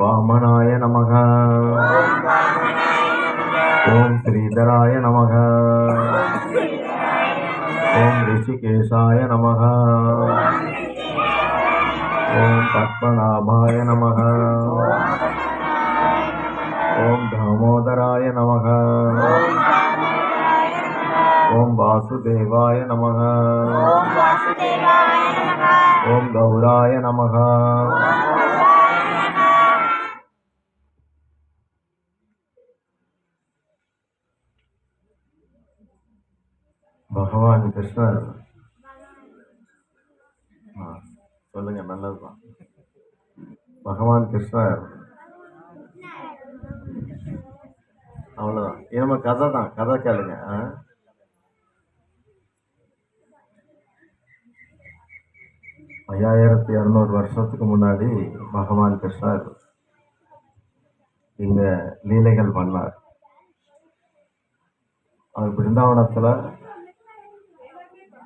वामनाय नमः। ॐ श्रीधराय नमः। ॐ ऋषिकेशाय नमः। ॐ पद्मनाभाय नमः। ॐ दामोदराय नमः। ॐ वासुदेवाय नमः। ॐ गौराय नमः। பகவான் இருக்கும். ஆ, நல்லது தான் பகவான் கிருஷ்ணா அவ்வளோதான் இது நம்ம கதை தான் கதை கேளுங்க ஆ? ஐயாயிரத்தி இரநூறு வருஷத்துக்கு முன்னாடி பகவான் கிருஷ்ணர் இங்கே லீலைகள் பண்ணார். அவர் பிருந்தாவனத்தில்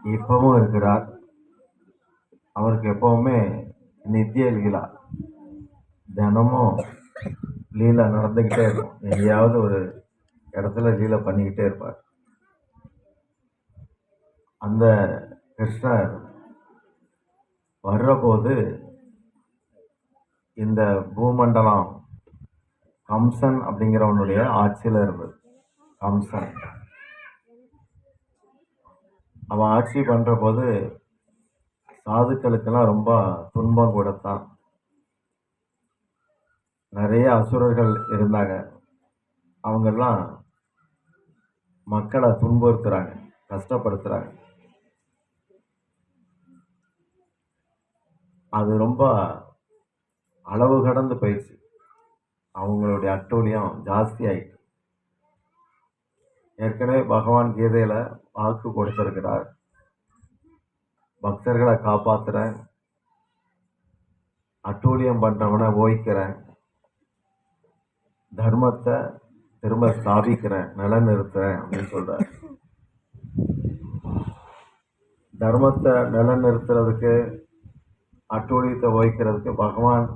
இப்பவும் இருக்கிறார். அவருக்கு எப்பவுமே நித்திய லீலா தினமும் லீலா நடந்துக்கிட்டே இருக்கும். எங்கேயாவது ஒரு இடத்துல லீலை பண்ணிக்கிட்டே இருப்பார். அந்த கிருஷ்ணர் வர்றபோது இந்த பூமண்டலம் கம்சன் அப்படிங்கிறவனுடைய ஆட்சியில் இருந்தது. கம்சன். அவன் ஆட்சி பண்ணுற போது சாதுக்களுக்கெல்லாம் ரொம்ப துன்பம் கொடுத்தான். நிறைய அசுரர்கள் இருந்தாங்க. அவங்கெல்லாம் மக்களை துன்புறுத்துறாங்க கஷ்டப்படுத்துகிறாங்க அது ரொம்ப அளவு கடந்து போயிடுச்சு. அவங்களுடைய அட்டூழியம் ஜாஸ்தி ஆயிட்டு ஏற்கனவே பகவான் கீதையில் வாக்கு கொடுத்திருக்கிறார். பக்தர்களை காப்பாற்றுறேன் அட்டூழியம் பண்ணுறவனை ஓய்க்கிறேன். தர்மத்தை திரும்ப ஸ்தாபிக்கிறேன். நிலநிறுத்துறேன் அப்படின்னு சொல்கிறார் தர்மத்தை நிலநிறுத்துறதுக்கு அட்டூழியத்தை ஓய்க்கிறதுக்கு பகவான்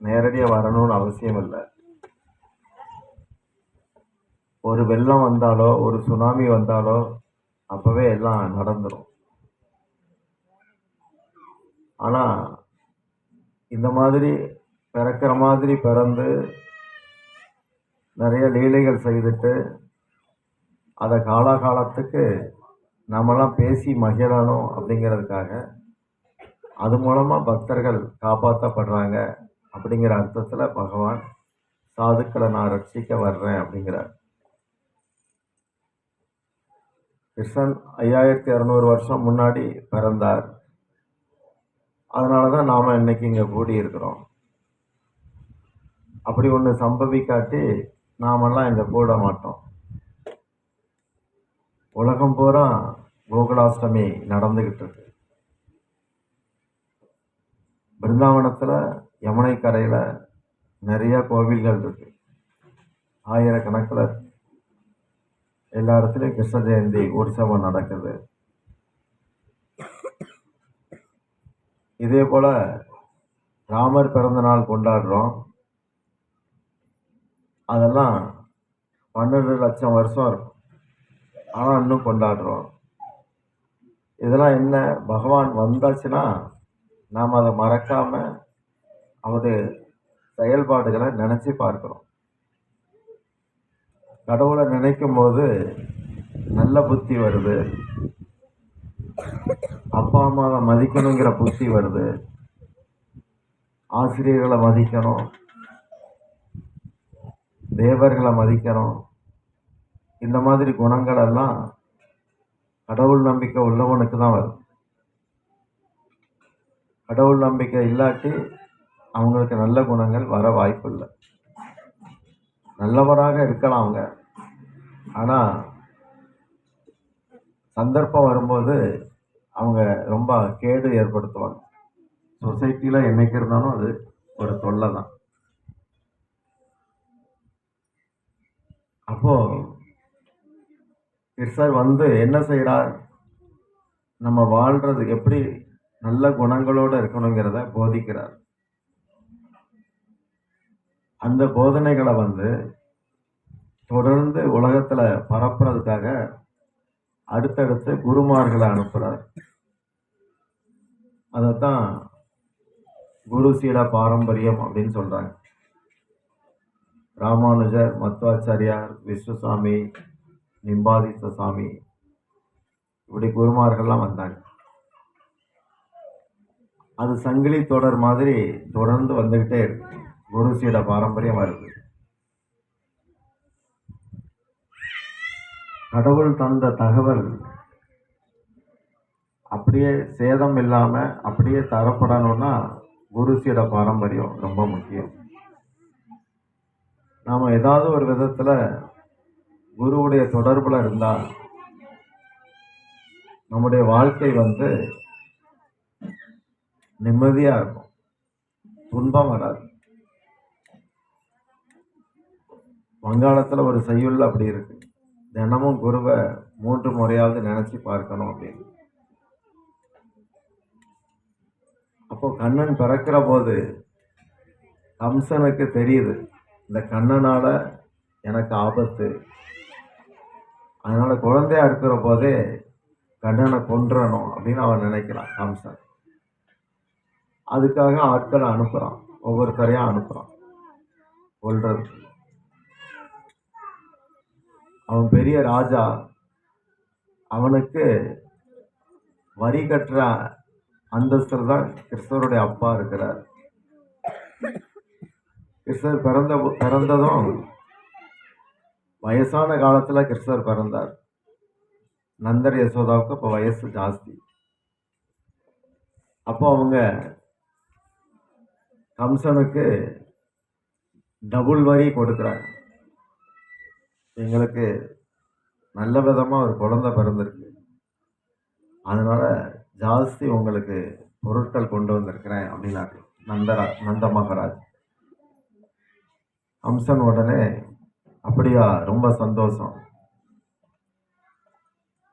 நேரடியாக வரணும்னு அவசியம் இல்லை. ஒரு வெள்ளம் வந்தாலோ ஒரு சுனாமி வந்தாலோ அப்பவே எல்லாம் நடந்துடும் ஆனா இந்த மாதிரி பிறக்கிற மாதிரி பிறந்து நிறைய லீலைகள் செய்துட்டு அதை காலாகாலத்துக்கு நம்மளாம் பேசி மகிழணும் அப்படிங்கிறதுக்காக அது மூலமாக பக்தர்கள் காப்பாற்றப்படுறாங்க அப்படிங்கிற அர்த்தத்தில் பகவான் சாதுக்களை நான் ரட்சிக்க வர்றேன் அப்படிங்கிறார். கிருஷ்ணன் ஐயாயிரத்தி இரநூறு வருஷம் முன்னாடி பிறந்தார். அதனால தான் நாம் இன்னைக்கு இங்கே கூடியிருக்கிறோம். அப்படி ஒன்று சம்பவிக்காட்டி நாமெல்லாம் இங்கே கூட மாட்டோம். உலகம் பூரா கோகுலாஷ்டமி நடந்துக்கிட்டு இருக்கு. பிருந்தாவனத்தில் யமுனை கரையில் நிறைய கோவில்கள் இருக்கு. ஆயிரக்கணக்கில் எல்லா இடத்துலையும் கிருஷ்ண ஜெயந்தி உற்சவம் நடக்குது. இதே போல ராமர் பிறந்த நாள் கொண்டாடுறோம். அதெல்லாம் பன்னெண்டு லட்சம் வருஷம் இருக்கும். ஆனால் இன்னும் கொண்டாடுறோம். இதெல்லாம் என்ன? பகவான் வந்தாச்சுன்னா நாம் அதை மறக்காம அவரு செயல்பாடுகளை நினச்சி பார்க்குறோம். கடவுளை நினைக்கும் போது நல்ல புத்தி வருது. அப்பா அம்மாவை மதிக்கணுங்கிற புத்தி வருது. ஆசிரியர்களை மதிக்கணும். தேவர்களை மதிக்கணும். இந்த மாதிரி குணங்கள் எல்லாம் கடவுள் நம்பிக்கை உள்ளவனுக்கு தான் வரும் கடவுள் நம்பிக்கை இல்லாட்டி அவங்களுக்கு நல்ல குணங்கள் வர வாய்ப்பு இல்லை நல்லவராக இருக்கலாம் அவங்க. ஆனால் சந்தர்ப்பம் வரும்போது அவங்க ரொம்ப கேடு ஏற்படுத்துவாங்க. சொசைட்டியில் என்னைக்கு இருந்தாலும் அது ஒரு தொல்லை தான். அப்போது கிருஷ்ணர் வந்து என்ன செய்கிறார் நம்ம வாழ்கிறது எப்படி நல்ல குணங்களோட இருக்கணுங்கிறத போதிக்கிறார். அந்த போதனைகளை வந்து தொடர்ந்து உலகத்துல பரப்புறதுக்காக அடுத்தடுத்து குருமார்களை அனுப்புறார். அதைத்தான் குரு சீட பாரம்பரியம் அப்படின்னு சொல்றாங்க. ராமானுஜர் மத்வாச்சாரியார் விஸ்வசாமி நிம்பாதித்த சாமி இப்படி குருமார்கள்லாம் வந்தாங்க. அது சங்கிலி தொடர் மாதிரி தொடர்ந்து வந்துகிட்டே இருக்கு. குரு சீட பாரம்பரியம் வருது. கடவுள் தந்த தகவல் அப்படியே சேதம் இல்லாமல் அப்படியே தரப்படணும்னா குருசியோட பாரம்பரியம் ரொம்ப முக்கியம். நாம் ஏதாவது ஒரு விதத்தில் குருவுடைய தொடர்பில் இருந்தால் நம்முடைய வாழ்க்கை வந்து நிம்மதியாக இருக்கும். துன்பம் வராது. வங்காளத்தில் ஒரு செய்யுள் அப்படி இருக்குது தினமும் குருவை மூன்று முறையாவது நினச்சி பார்க்கணும் அப்படின்னு. அப்போ கண்ணன் பிறக்கிற போது கம்சனுக்கு தெரியுது இந்த கண்ணனால் எனக்கு ஆபத்து. அதனால் குழந்தையா இருக்கிற போதே கண்ணனை கொன்றணும் அப்படின்னு அவன் நினைக்கிறான் கம்சன். அதுக்காக ஆட்களை அனுப்புகிறான் ஒவ்வொருத்தரையா அனுப்புகிறான் கொள்றது அவன் பெரிய ராஜா. அவனுக்கு வரி கட்டுற அந்தஸ்தில் தான் கிருஷ்ணருடைய அப்பா இருக்கிறார். கிருஷ்ணர் பிறந்த பிறந்ததும் வயசான காலத்தில் கிருஷ்ணர் பிறந்தார். நந்தர் யசோதாவுக்கு அப்போ வயசு ஜாஸ்தி. அப்போ அவங்க கம்சனுக்கு டபுள் வரி கொடுக்குறாங்க. எங்களுக்கு நல்ல விதமாக ஒரு குழந்தை பிறந்திருக்கு. அதனால் ஜாஸ்தி உங்களுக்கு பொருட்கள் கொண்டு வந்திருக்கிறேன் அப்படின்னாரு. நந்தரா நந்த மகாராஜ். அம்சன் உடனே அப்படியா ரொம்ப சந்தோஷம்.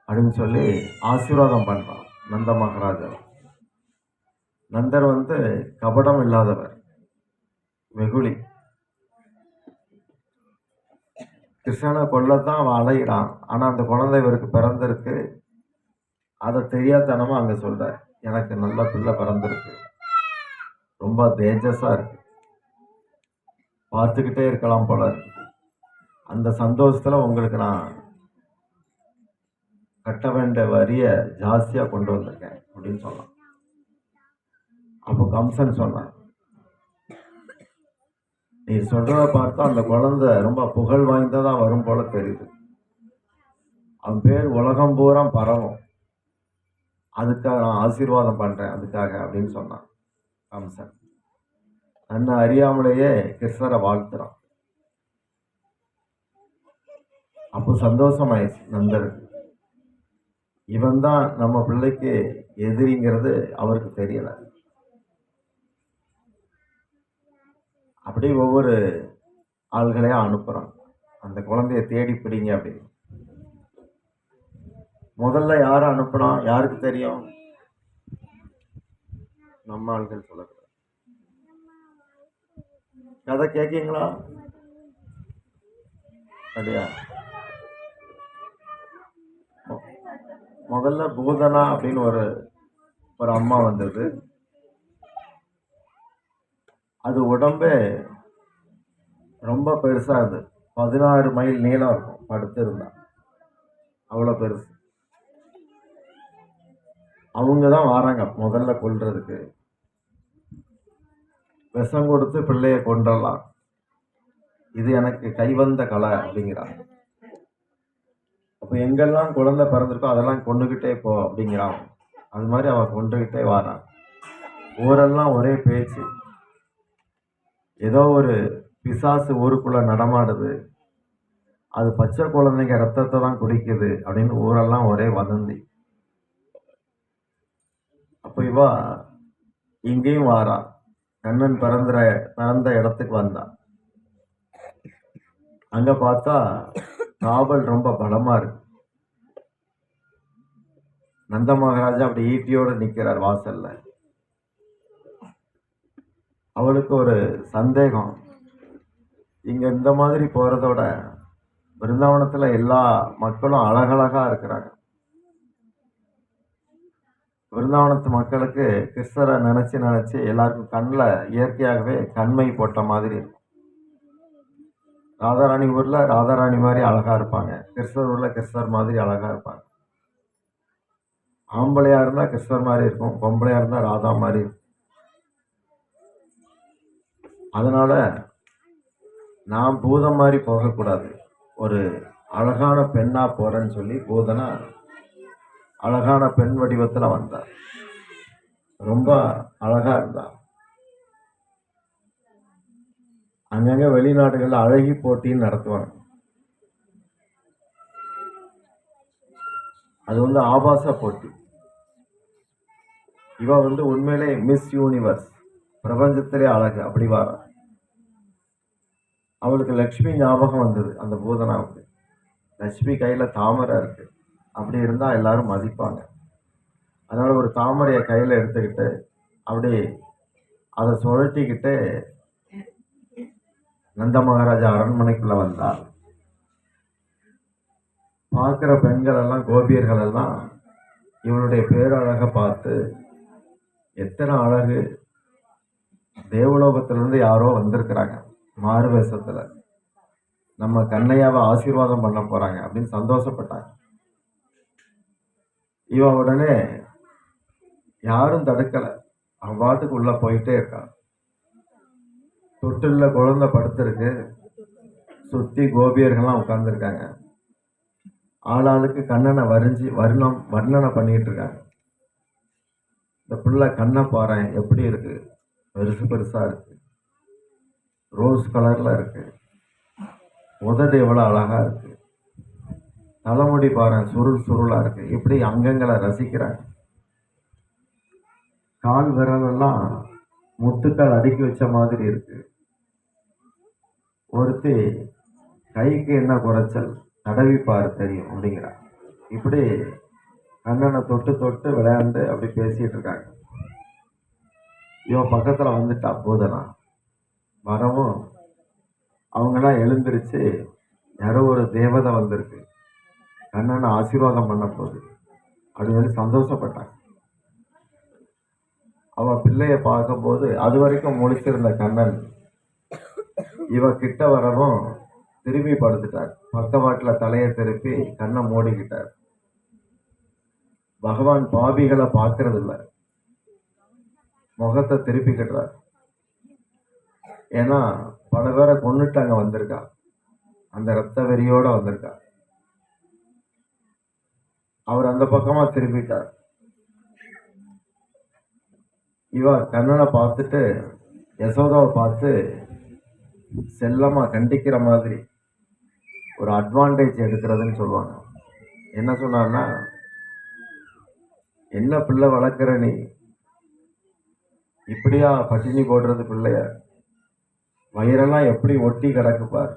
அப்படின்னு சொல்லி ஆசீர்வாதம் பண்ணுறான் நந்த மகாராஜர் நந்தர் வந்து கபடம் இல்லாதவர் வெகுளி. கிருஷ்ணனை கொல்லத்தான் அவன் அலைகிறான் ஆனால் அந்த குழந்தை இவருக்கு பிறந்திருக்கு. அதை தெரியாதனமாக அங்கே சொல்கிறார் எனக்கு நல்ல பிள்ளை பிறந்திருக்கு. ரொம்ப தேஜஸாக இருக்கு. பார்த்துக்கிட்டே இருக்கலாம் போல இருக்கு. அந்த சந்தோஷத்தில் உங்களுக்கு நான் கட்ட வேண்டிய வரியை ஜாஸ்தியாக கொண்டு வந்திருக்கேன் அப்படின்னு சொன்னான். அப்போ கம்சன் சொன்னான் நீ சொல்கிறத பார்த்தா அந்த குழந்தை ரொம்ப புகழ் வாய்ந்ததா வரும் போல தெரியுது. அவன் பேர் உலகம் பூரா பரவும். அதுக்காக நான் ஆசீர்வாதம் பண்றேன் அதுக்காக அப்படின்னு சொன்னான். கம்சன் தன்னை அறியாமலேயே கிருஷ்ணரை வாழ்த்துறான். அப்போ சந்தோஷமாயிடுச்சு நந்தருக்கு இவன் தான் நம்ம பிள்ளைக்கு எதிரிங்கிறது அவருக்கு தெரியலை. அப்படியே ஒவ்வொரு ஆள்களையும் அனுப்புகிறான் அந்த குழந்தைய தேடி பிடிங்க அப்படின்னு. முதல்ல யாரை அனுப்புனான் யாருக்கு தெரியும்? நம்ம ஆள்கள் சொல்லக்கூடாது. கதை கேட்கீங்களா அப்படியா? முதல்ல பூதனா அப்படின்னு ஒரு ஒரு அம்மா வந்தது. அது உடம்பே ரொம்ப பெருசாக இருந்தது பதினாறு மைல் நீளம் இருக்கும் படுத்திருந்தா. அவ்வளோ பெருசு. அவங்க தான் வராங்க முதல்ல கொள்றதுக்கு விஷம் கொடுத்து பிள்ளைய கொன்றலாம். இது எனக்கு கைவந்த கலை அப்படிங்கிறான் அப்போ எங்கெல்லாம் குழந்தை பிறந்திருக்கோ அதெல்லாம் கொண்டுகிட்டே போ அப்படிங்கிறான் அது மாதிரி அவன் கொண்டுகிட்டே வாரான். ஊரெல்லாம் ஒரே பேச்சு. ஏதோ ஒரு பிசாசு ஊருக்குள்ளே நடமாடுது. அது பச்சை குழந்தைங்க ரத்தத்தை தான் குடிக்குது அப்படின்னு ஊரெல்லாம் ஒரே வதந்தி. அப்போ இவா இங்கேயும் வாரா. கண்ணன் பிறந்த பிறந்த இடத்துக்கு வந்தான் அங்கே பார்த்தா காவல் ரொம்ப பலமாக இருக்கு. நந்த மகாராஜா அப்படி ஈட்டியோடு நிற்கிறார் வாசல்ல. அவளுக்கு ஒரு சந்தேகம். இங்கே இந்த மாதிரி போகிறதோட பிருந்தாவனத்தில் எல்லா மக்களும் அழகழகாக இருக்கிறாங்க. பிருந்தாவனத்து மக்களுக்கு கிருஷ்ணரை நினச்சி நினச்சி எல்லாருக்கும் கண்ணில் இயற்கையாகவே கண்மை போட்ட மாதிரி இருக்கும். ராதாராணி ஊரில் ராதாராணி மாதிரி அழகாக இருப்பாங்க. கிருஷ்ணர் ஊரில் கிருஷ்ணர் மாதிரி அழகாக இருப்பாங்க. ஆம்பளையாக இருந்தால் கிருஷ்ணர் மாதிரி இருக்கும் பொம்பளையாக இருந்தால் ராதா மாதிரி இருக்கும். அதனால் நான் பூதம் மாதிரி போகக்கூடாது. ஒரு அழகான பெண்ணாக போகிறேன்னு சொல்லி பூதனா அழகான பெண் வடிவத்தில் வந்தார் ரொம்ப அழகாக இருந்தார் அங்கங்கே வெளிநாடுகளில் அழகி போட்டின்னு நடத்துவாங்க. அது வந்து ஆபாச போட்டி. இவ வந்து உண்மையிலே மிஸ் யூனிவர்ஸ் பிரபஞ்சத்திலே அழகு. அப்படி வாரா அவளுக்கு லக்ஷ்மி ஞாபகம் வந்தது அந்த பூதனாவுக்கு லக்ஷ்மி கையில் தாமரை இருக்குது அப்படி இருந்தால் எல்லாரும் மதிப்பாங்க. அதனால் ஒரு தாமரையை கையில் எடுத்துக்கிட்டு அப்படி அதை சுழட்டிக்கிட்டு நந்த மகாராஜா அரண்மனைக்குள்ளே வந்தார். பார்க்குற பெண்கள் எல்லாம் கோபியர்கள் எல்லாம் இவளுடைய பேரழகை பார்த்து எத்தனை அழகு. தேவலோகத்திலிருந்து யாரோ வந்திருக்கிறாங்க. மாறு வேஷத்துல நம்ம கண்ணையாவை ஆசீர்வாதம் பண்ண போறாங்க அப்படின்னு சந்தோஷப்பட்டாங்க. இவ உடனே யாரும் தடுக்கல. அவன் பாட்டுக்கு உள்ள போயிட்டே இருக்கான் தொட்டில்ல குழந்தை படுத்திருக்கு. சுத்தி கோபியர்கள்லாம் உட்கார்ந்துருக்காங்க. ஆளாளுக்கு கண்ணனை வரிஞ்சு வர்ணம் வர்ணனை பண்ணிட்டு இருக்காங்க இந்த பிள்ளை கண்ணை பாறேன் எப்படி இருக்கு? பெருசு பெருசா இருக்கு. ரோஸ் கலரில் இருக்குது உதடு எவ்வளோ அழகாக இருக்குது தலைமுடி பாறேன் சுருள் சுருளாக இருக்குது இப்படி அங்கங்களை ரசிக்கிறாங்க. கால் விரலெல்லாம் முத்துக்கள் அடுக்கி வச்ச மாதிரி இருக்குது ஒருத்தி கைக்கு என்ன குறைச்சல்? தடவி தெரியும் அப்படிங்கிறா. இப்படி கண்ணனை தொட்டு தொட்டு விளையாண்டு அப்படி பேசிகிட்டு இருக்காங்க. இவன் பக்கத்தில் வந்துட்டா போதனா? வரவும் அவங்களாம் எழுந்திருச்சு யாரோ ஒரு தேவதை வந்திருக்கு. கண்ணனை ஆசீர்வாதம் பண்ண போகுது. அப்படின்னு சொல்லி சந்தோஷப்பட்டாங்க. அவ பிள்ளைய பார்க்கும்போது அது வரைக்கும் முழிச்சிருந்த கண்ணன் இவ கிட்ட வரவும் திரும்பி படுத்துட்டார். பக்கவாட்டில் தலையை திருப்பி கண்ணை மூடிக்கிட்டார். பகவான் பாபிகளை பார்க்கறதில்ல. முகத்தை திருப்பிக்கிட்டார் ஏன்னா பல பேரை கொண்டுட்டு அங்கே வந்திருக்கா. அந்த ரத்த வெறியோட வந்திருக்கா. அவர் அந்த பக்கமாக திரும்பிட்டார். இவ கண்ணனை பார்த்துட்டு யசோதாவை பார்த்து செல்லமாக கண்டிக்கிற மாதிரி ஒரு அட்வான்டேஜ் எடுக்கிறதுன்னு சொல்லுவாங்க. என்ன சொன்னான்னா என்ன பிள்ளை வளர்க்குற நீ? இப்படியா பட்டினி போடுறது பிள்ளைய? வயிறெல்லாம் எப்படி ஒட்டி கிடக்கு பார்.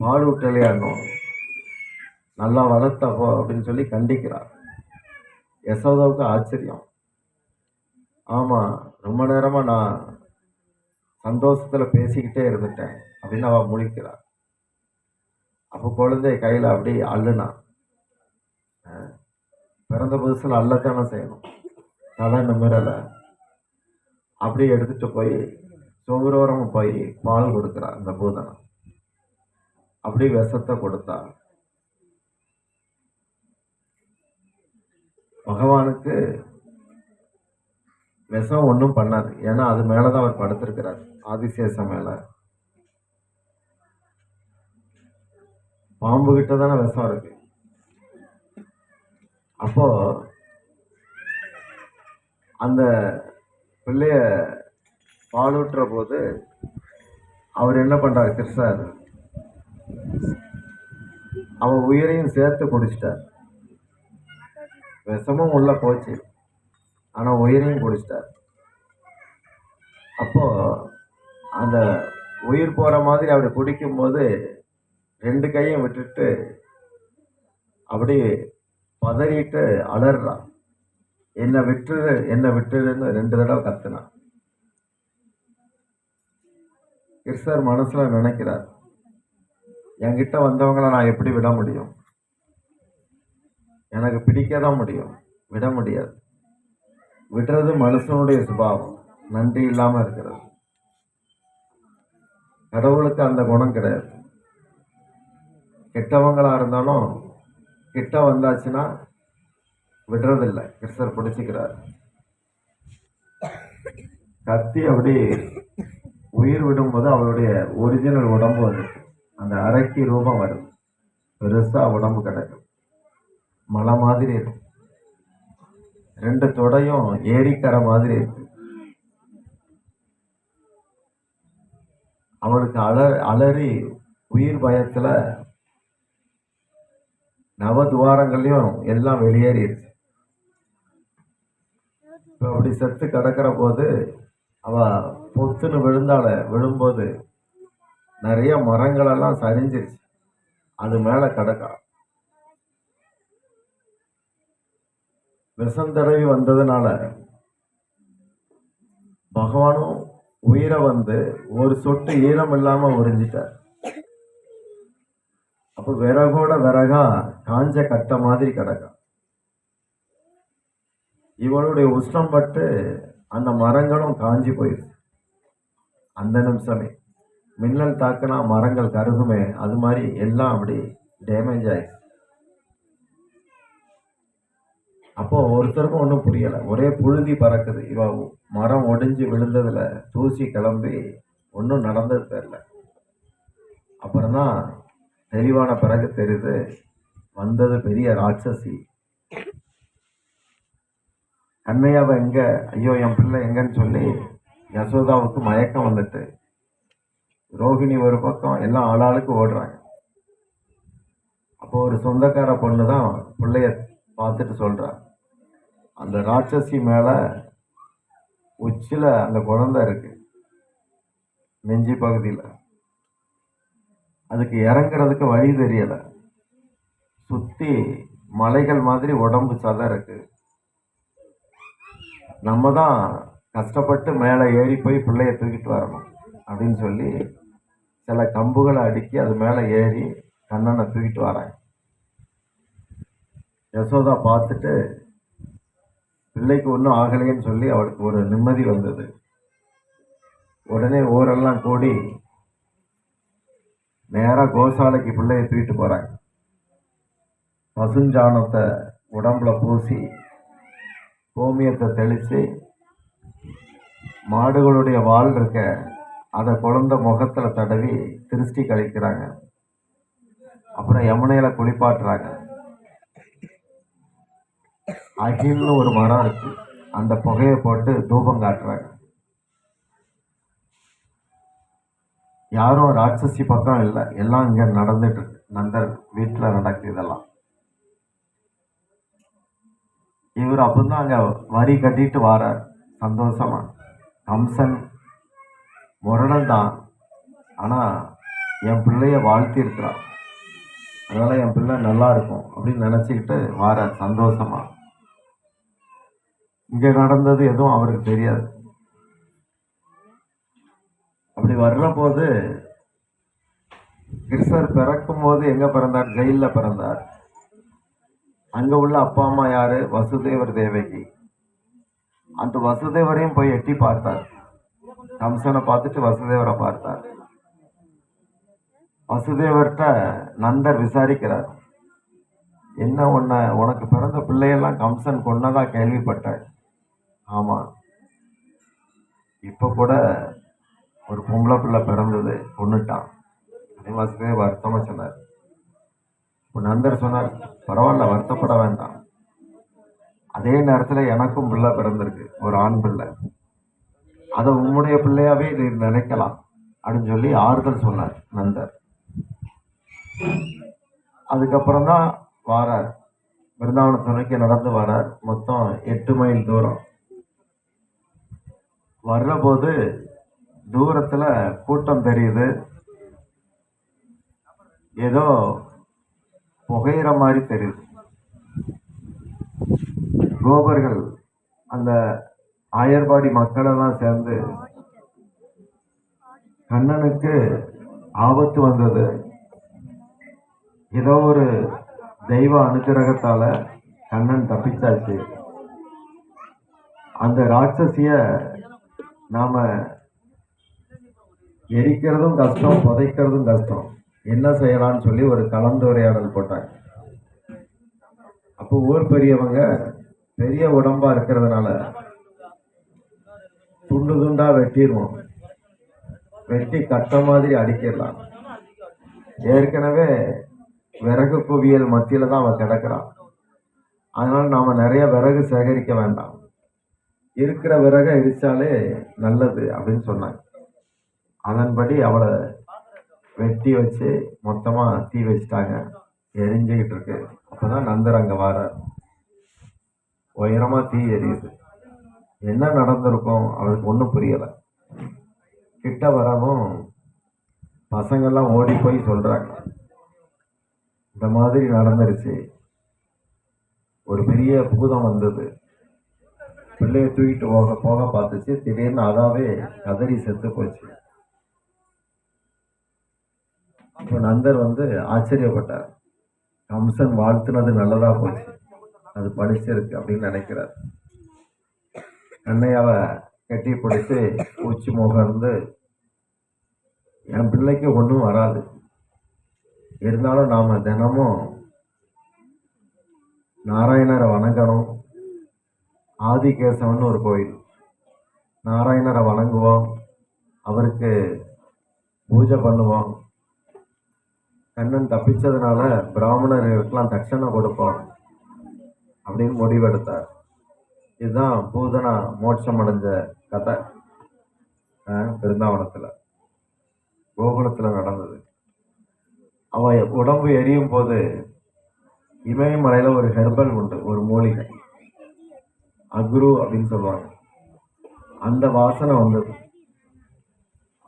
பால் விட்டலையா நல்லா வளர்த்தப்போ அப்படின்னு சொல்லி கண்டிக்கிறார். யசோதாவுக்கு ஆச்சரியம். ஆமா ரொம்ப நேரமா நான் சந்தோஷத்துல பேசிக்கிட்டே இருந்துட்டேன் அப்படின்னு அவ முழிக்கிறார். அப்போ குழந்தை கையில அப்படி அள்ளுனா. பிறந்த புதுசுல அள்ளத்தானே செய்யணும். தலை நிமிரலை. அப்படி எடுத்துட்டு போய் சுவரோரம் போய் பால் கொடுக்குறா இந்த பூதனம் அப்படி விஷத்தை கொடுத்தா. பகவானுக்கு விஷம் ஒன்றும் பண்ணாது. ஏன்னா அது மேலே தான் அவர் படுத்திருக்கிறார். ஆதிசேஷம் மேலே. பாம்பு கிட்ட தானே விஷம் இருக்கு. அப்போ அந்த பிள்ளைய பாலூட்டுற போது அவர் என்ன பண்றாரு கிருஷ்ணர் அவன் உயிரையும் சேர்த்து குடிச்சிட்டார். விஷமும் உள்ள போச்சு. ஆனா உயிரையும் குடிச்சிட்டார். அப்போ அந்த உயிர் போற மாதிரி அவர் குடிக்கும்போது ரெண்டு கையும் விட்டுட்டு அப்படி பதறிட்டு அலறான் என்னை விட்டுரு என்னை விட்டுருன்னு ரெண்டு தடவை கத்துனான் கிருஷ்ணர் மனசில் நினைக்கிறார். என்கிட்ட வந்தவங்கள நான் எப்படி விட முடியும்? எனக்கு பிடிக்க தான் முடியும்? விட முடியாது. விடுறது மனுஷனுடைய சுபாவம். நன்றி இல்லாமல் இருக்கிறது. கடவுளுக்கு அந்த குணம் கிடையாது. கெட்டவங்களாக இருந்தாலும் கிட்ட வந்தாச்சுன்னா விடுறதில்லை. கிருஷ்ணர் பிடிச்சிக்கிறார். கத்தி அப்படி உயிர் விடும்போது அவளுடைய ஒரிஜினல் உடம்பு வந்துச்சு அந்த அரைக்கி ரூபம் வருது. பெருசாக உடம்பு கிடக்கும் மலை மாதிரி இருக்கும் ரெண்டு தொடையும் ஏரிக்கரை மாதிரி இருக்கு. அவளுக்கு அல அலறி உயிர் பயத்தில் நவதுவாரங்கள்லையும் எல்லாம் வெளியேறிடுச்சு இப்போ அப்படி செத்து கிடக்கிற போது அவள் பொத்துன்னு விழுந்தால விழும்போது நிறைய மரங்களெல்லாம் சரிஞ்சிருச்சு. அது மேலே கிடக்கா. விஷம் தடவி வந்ததுனால பகவானும் உயிரை வந்து ஒரு சொட்டு ஈரம் இல்லாமல் உறிஞ்சிட்டார். அப்போ விறகோட விறகா காஞ்ச கட்ட மாதிரி கிடக்கா. இவனுடைய உஷ்ணம் பட்டு அந்த மரங்களும் காஞ்சி போயிடுச்சு அந்த நிமிஷமே. மின்னல் தாக்குனா மரங்கள் கருகுமே அது மாதிரி எல்லாம் அப்படி டேமேஜ் ஆயிடுச்சு அப்போ ஒருத்தருக்கும் ஒன்றும் புரியல. ஒரே புழுதி பறக்குது. இவ மரம் ஒடிஞ்சு விழுந்ததுல தூசி கிளம்பி ஒன்றும் நடந்தது தெரில அப்புறம்தான் தெளிவான பிறகு தெரியுது வந்தது பெரிய ராட்சசி. கண்ணையாவை எங்க? ஐயோ என் பிள்ளை எங்கன்னு சொல்லி யசோதாவுக்கு மயக்கம் வந்துட்டு ரோகிணி ஒரு பக்கம் எல்லாம் ஆளாளுக்கு ஓடுறாங்க. அப்போ ஒரு சொந்தக்கார பொண்ணு தான் பிள்ளைய பார்த்துட்டு சொல்றா அந்த ராட்சசி மேலே உச்சில அந்த குழந்த இருக்கு நெஞ்சி பகுதியில். அதுக்கு இறங்குறதுக்கு வழி தெரியலை. சுற்றி மலைகள் மாதிரி உடம்பு சதை இருக்கு. நம்ம தான் கஷ்டப்பட்டு மேலே ஏறி போய் பிள்ளைய தூக்கிட்டு வரணும் அப்படின்னு சொல்லி சில கம்புகளை அடுக்கி அது மேலே ஏறி கண்ணனை தூக்கிட்டு வராங்க. யசோதா பார்த்துட்டு பிள்ளைக்கு ஒன்றும் ஆகலைன்னு சொல்லி அவளுக்கு ஒரு நிம்மதி வந்தது. உடனே ஊரெல்லாம் கூடி நேராக கோசாலைக்கு பிள்ளைய தூக்கிட்டு போகிறாங்க பசுஞ்சாணத்தை உடம்புல பூசி கோமியத்தை தெளித்து மாடுகளுடைய வால் இருக்க அதை குழந்த முகத்தில் தடவி திருஷ்டி கழிக்கிறாங்க. அப்புறம் யமுனையில் குளிப்பாட்டுறாங்க. அகில்னு ஒரு மரம் இருக்கு. அந்த புகையை போட்டு தூபம் காட்டுறாங்க. யாரும் ராட்சசி பக்கம் இல்லை. எல்லாம் இங்கே நடந்துட்டு இருக்கு. நந்தர் வீட்டில் நடக்குது இதெல்லாம். இவர் அப்பதான் அங்கே வரி கட்டிட்டு வாரார். சந்தோஷமா. கம்சன் முரணன் தான். ஆனால் என் பிள்ளைய வாழ்த்தி இருக்கிறான். என் பிள்ளை நல்லா இருக்கும் அப்படின்னு நினச்சிக்கிட்டு வார சந்தோஷமாக இங்கே நடந்தது எதுவும் அவருக்கு தெரியாது. அப்படி வர்ற போது கிருஷ்ணர் பிறக்கும் போது எங்கே பிறந்தார்? ஜெயிலில் பிறந்தார். அங்கே உள்ள அப்பா அம்மா யார்? வசுதேவர் தேவகி. அந்த வசுதேவரையும் போய் எட்டி பார்த்தார். கம்சனை பார்த்துட்டு வசுதேவரை பார்த்தார். வசுதேவர்கிட்ட நந்தர் விசாரிக்கிறார். என்ன உன்னை உனக்கு பிறந்த பிள்ளையெல்லாம் கம்சன் கொன்னதா கேள்விப்பட்டேன். ஆமா. இப்ப கூட ஒரு பொம்பளை பிள்ளை பிறந்தது கொண்டுட்டான் அதே வசுதேவர் வருத்தமா சொன்னார். இப்போ நந்தர் சொன்னார் பரவாயில்ல வருத்தப்பட வேண்டாம். அதே நேரத்துல எனக்கும் பிள்ளை பிறந்திருக்கு ஒரு ஆண் பிள்ளை. அதை உம்முடைய பிள்ளையாவே நீ நினைக்கலாம் அப்படின்னு சொல்லி ஆறுதல் சொன்னார் நந்தர். அதுக்கப்புறம் தான் வாரார். பிருந்தாவன துணைக்கு நடந்து வரார். மொத்தம் எட்டு மைல் தூரம். வர்றபோது தூரத்துல கூட்டம் தெரியுது. ஏதோ புகையிற மாதிரி தெரியுது. கோபர்கள் அந்த ஆயர்பாடி மக்களெல்லாம் சேர்ந்து கண்ணனுக்கு ஆபத்து வந்தது. ஏதோ ஒரு தெய்வ அனுக்கிரகத்தால கண்ணன் தப்பிச்சாச்சு. அந்த ராட்சசிய நாம எரிக்கிறதும் கஷ்டம் புதைக்கிறதும் கஷ்டம். என்ன செய்யலாம்னு சொல்லி ஒரு கலந்துரையாடல் போட்டாங்க. அப்போ ஊர் பெரியவங்க பெரிய உடம்பா இருக்கிறதுனால துண்டு துண்டா வெட்டிடுவோம். வெட்டி கட்ட மாதிரி அடிக்கிடலாம் ஏற்கனவே விறகு குவியல் மத்தியில தான் அவன் கிடக்கிறான். அதனால நாம நிறைய விறகு சேகரிக்க வேண்டாம். இருக்கிற விறகை எரிச்சாலே நல்லது அப்படின்னு சொன்னாங்க. அதன்படி அவளை வெட்டி வச்சு மொத்தமா தீ வச்சிட்டாங்க. எரிஞ்சுக்கிட்டு இருக்கு. அப்பதான் நந்தர் அங்க வாரார். உயரமா தீ எரியுது. என்ன நடந்திருக்கும் அவளுக்கு ஒன்றும் புரியலை. கிட்ட வரவும் பசங்கெல்லாம் ஓடி போய் சொல்கிறாங்க இந்த மாதிரி நடந்துருச்சு. ஒரு பெரிய பூதம் வந்தது. பிள்ளைய தூக்கிட்டு போக போக பார்த்துச்சு. திடீர்னு அதாவே கதறி செத்து போச்சு. இப்போ நந்தர் வந்து ஆச்சரியப்பட்டார். கம்சன் வாழ்த்துனது நல்லதாக போச்சு. அது படிச்சிருக்கு அப்படின்னு நினைக்கிறார். அன்னையாவை கட்டி பிடிச்சு உச்சி முகர்ந்து என் பிள்ளைக்கு ஒன்றும் வராது. இருந்தாலும் நாம் தினமும் நாராயணரை வணங்கணும். ஆதிகேசவன் ஒரு கோயில். நாராயணரை வணங்குவோம். அவருக்கு பூஜை பண்ணுவோம். கண்ணன் தப்பிச்சதுனால பிராமணர்களுக்கெல்லாம் தட்சணை கொடுப்போம். அப்படின்னு முடிவெடுத்தார். இதுதான் பூதனா மோட்சம் அடைஞ்ச கதை பிருந்தாவனத்தில். கோகுலத்தில் நடந்தது. அவன் உடம்பு எரியும் போது இமயமலையில் ஒரு ஹெர்பல் உண்டு ஒரு மூலிகை. அக்ரு அப்படின்னு சொல்லுவாங்க. அந்த வாசனை வந்தது.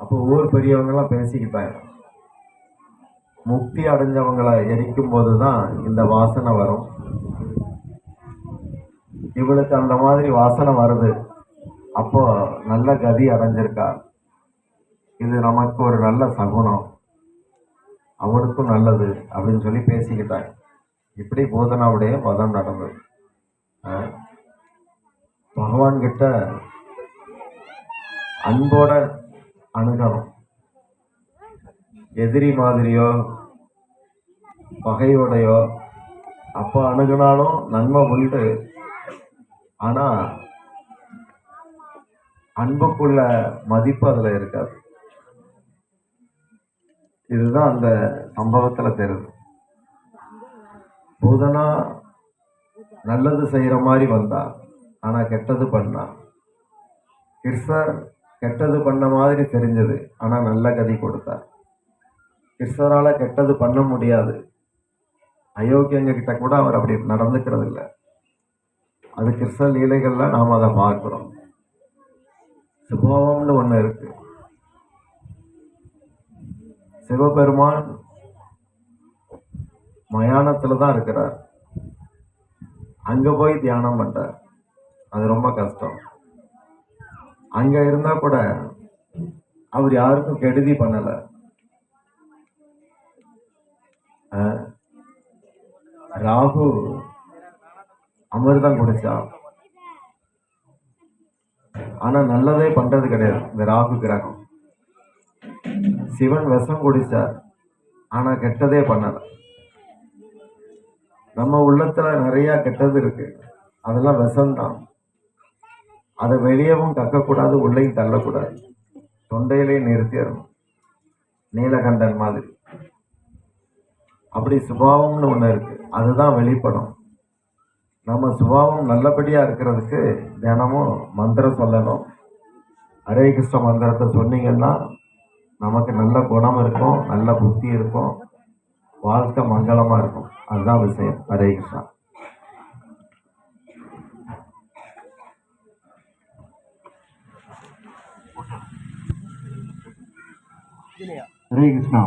அப்போ ஊர் பெரியவங்கெல்லாம் பேசிக்கிட்டாங்க. முக்தி அடைஞ்சவங்களை எரிக்கும் போது தான் இந்த வாசனை வரும். இவளுக்கு அந்த மாதிரி வாசனை வருது. அப்போ நல்ல கதி அடைஞ்சிருக்கா. இது நமக்கு ஒரு நல்ல சகுனம். அவனுக்கும் நல்லது அப்படின்னு சொல்லி பேசிக்கிட்டாங்க. இப்படி போதனாவுடைய பதம் நடந்தது. பகவான்கிட்ட பகவான் கிட்ட அன்போட அணுகணும் எதிரி மாதிரியோ பகையோடையோ அப்போ அணுகுனாலும் நன்மை உண்டு. ஆனா அன்புக்குள்ள மதிப்பு அதுல இருக்காது. இதுதான் அந்த சம்பவத்துல தெரியுது. பூதனா நல்லது செய்யற மாதிரி வந்தா ஆனா கெட்டது பண்ணா. கிருஷ்ணர் கெட்டது பண்ண மாதிரி தெரிஞ்சது ஆனா நல்ல கதி கொடுத்தார் கிருஷ்ணரால கெட்டது பண்ண முடியாது. அயோக்கியங்க கிட்ட கூட அவர் அப்படி நடந்துக்கிறது இல்லை அது கிருஷ்ண லீலைகளில் நாம் அதை பார்க்குறோம். சுபாவம்னு ஒன்று இருக்கு. சிவபெருமான் மயானத்தில் தான் இருக்கிறார். அங்கே போய் தியானம் பண்ணுறார் அது ரொம்ப கஷ்டம். அங்கே இருந்தால் கூட அவர் யாருக்கும் கெடுதி பண்ணலை. ராகு அமிர்தம் குடிச்சா. ஆனா நல்லதே பண்றது கிடையாது. இந்த ராகு கிரகம். சிவன் விஷம் குடிச்சார். ஆனா கெட்டதே பண்ணல. நம்ம உள்ளத்துல நிறைய கெட்டது இருக்கு. அதெல்லாம் விஷம்தான். அதை வெளியவும் கக்கக்கூடாது உள்ளேயும் தள்ளக்கூடாது. தொண்டையிலே நிறுத்திடணும் நீலகண்டன் மாதிரி. அப்படி சுபாவம்னு ஒண்ணு இருக்கு. அதுதான் வெளிப்படும். நம்ம சுபாவம் நல்லபடியாக இருக்கிறதுக்கு தினமும் மந்திரம் சொல்லணும். ஹரே கிருஷ்ண மந்திரத்தை சொன்னீங்கன்னா நமக்கு நல்ல குணம் இருக்கும் நல்ல புத்தி இருக்கும் வாழ்க்கை மங்களமாக இருக்கும். அதுதான் விஷயம். ஹரே கிருஷ்ணா. ஹரே கிருஷ்ணா.